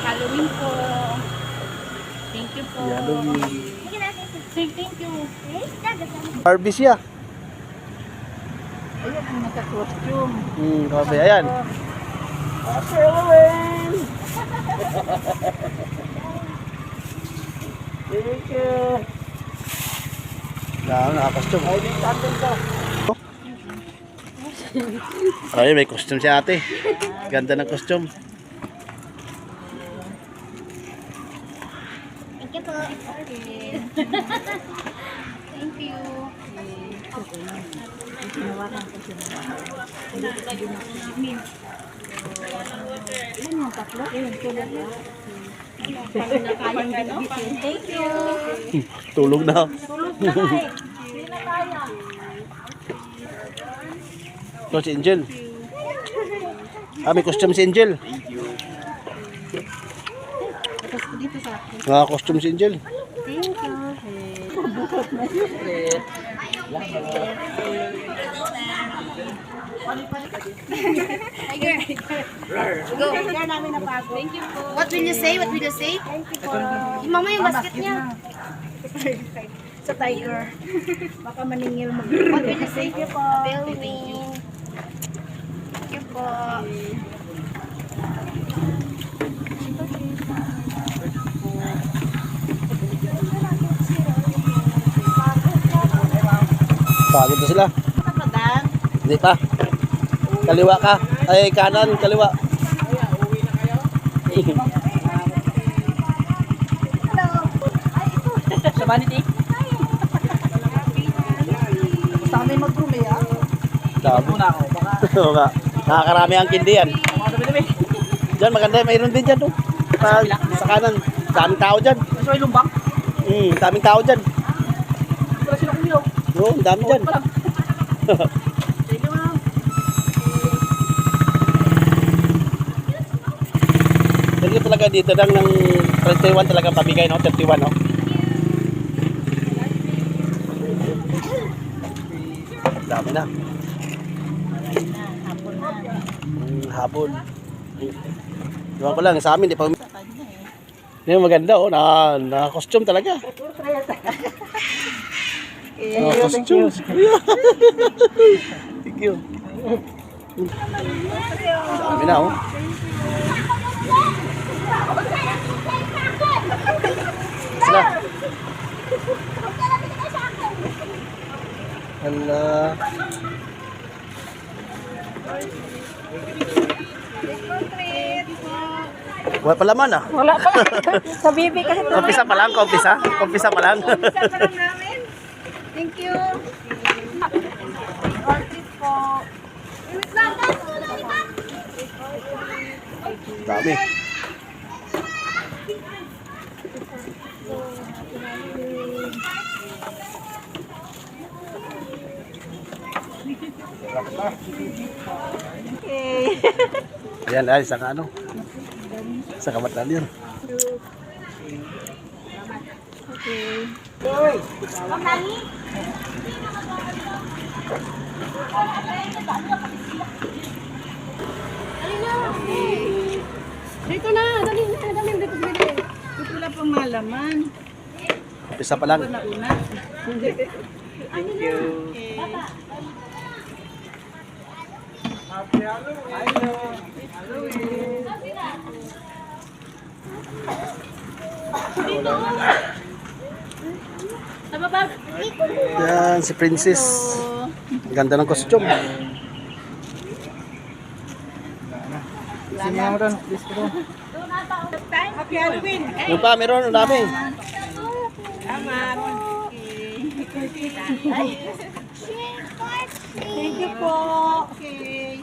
Halloween po. Thank you po. Halloween. Say thank you. Barbie siya. Ayun ang naka-costume. Hmm, okay, ayan. Happy Halloween! Thank you. Na, naka-costume. Ay, may costume si ate. Ganda ng costume. Thank you po. Thank you. Tinawakan ko siya. Ilan yung tatlo? Ilan tulad na? Thank you. Tulog na. Tulog na eh. Hindi na kaya. Ito si Angel. Ah, may costume si Angel. Tapos dito sa akin. Naka-costume si Angel. Thank you. Bukot na secret. Tiger. Go. Tiger namin na bago. Thank you po. What will you say? What will you say? Thank you po. Yung mama yung basket niya. Sa tiger. Baka maningil mo. What will you say? Thank you po. Tell me. Thank you po. Pagod na sila. Hindi pa. Kaliwa ka. Ay, kanan, kaliwa. Sa vanity. Gusto kami mag-room ah. Dami. Muna ako. Baka Oo nga. Nakakarami ang kindi yan. mga dumi-dumi. Diyan, maganda. Mayroon din dyan. Oh. Sa, sa kanan. Daming tao dyan. Gusto yung lumbang? Hmm, daming tao dyan. Wala sila kumilaw. Oo, dami dyan. Ganito talaga dito lang ng 31 talaga pamigay, no? 31, no? Dami na. Mm, habol. Iwan ko lang, sa amin, di pa... Yung maganda, oh, na, na costume talaga. Na costume. Thank you. Dami na, oh. Sila. Hala. Wala pa laman ah. Wala pa. Sa bibi kasi ito. Kumpisa pa lang, kumpisa. Kumpisa pa lang. namin. Thank you. Orchid po. Dami. Okay. Ayan, ay, sa ano? Sa kamatan yun. Dito na, dali na, dali dito dito. Dito wala pang malaman. Kumpisa pa lang. Ito na una. Thank you. Nababag. Yan, si Princess. Ang ganda ng costume. Sinamuran, please po. Happy Halloween. Yung pa, meron, ang dami. Salamat. Thank you po. Okay.